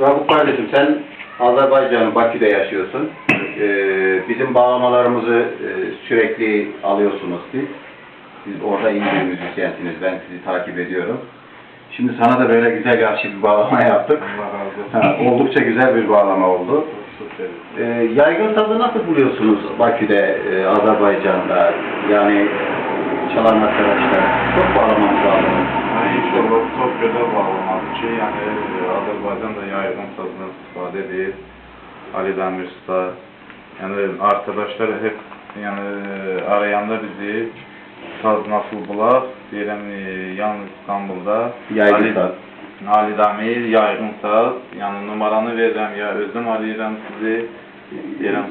Rabup kardeşim sen Azerbaycan'ın Bakü'de yaşıyorsun. Ee, bizim bağlamalarımızı e, sürekli alıyorsunuz siz. Siz orada iyi bir müzisyensiniz. Ben sizi takip ediyorum. Şimdi sana da böyle güzel yaşlı bir bağlama yaptık. Allah razı olsun. Ha, oldukça güzel bir bağlama oldu. Ee, yaygın sazı nasıl buluyorsunuz Bakü'de, e, Azerbaycan'da? Yani çalan arkadaşlar çok bağlamamız lazım. Yani inşallah çok güzel ki yani e, Azerbaycan'da yaygın sazını istifade edir. Ali Demir Usta. Yani arkadaşlar hep yani arayanda bizi saz nasıl bulaq deyirəm e, yalnız İstanbul'da Yaygın Ali, saz. Ali Demir yaygın saz yani numaranı verirəm ya özüm arayıram sizi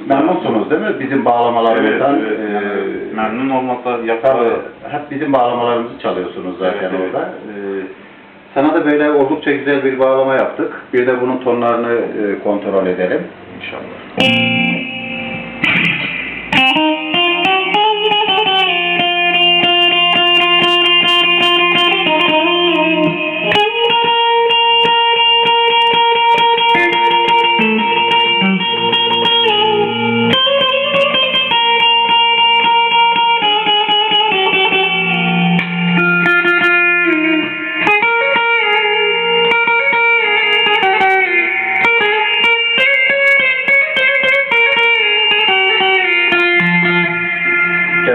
Memnunsunuz değil mi bizim Evet, bağlamalarımızdan? evet. Ee, Yani memnun olmasa yaparız. hep bizim bağlamalarımızı çalıyorsunuz zaten Evet, evet. orada. Ee, sana da böyle oldukça güzel bir bağlama yaptık. Bir de bunun tonlarını e, kontrol edelim. İnşallah.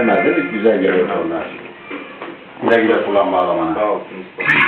vermez. Güzel geliyor onlar. Güle güle kullan bağlamanı. Sağ olsun.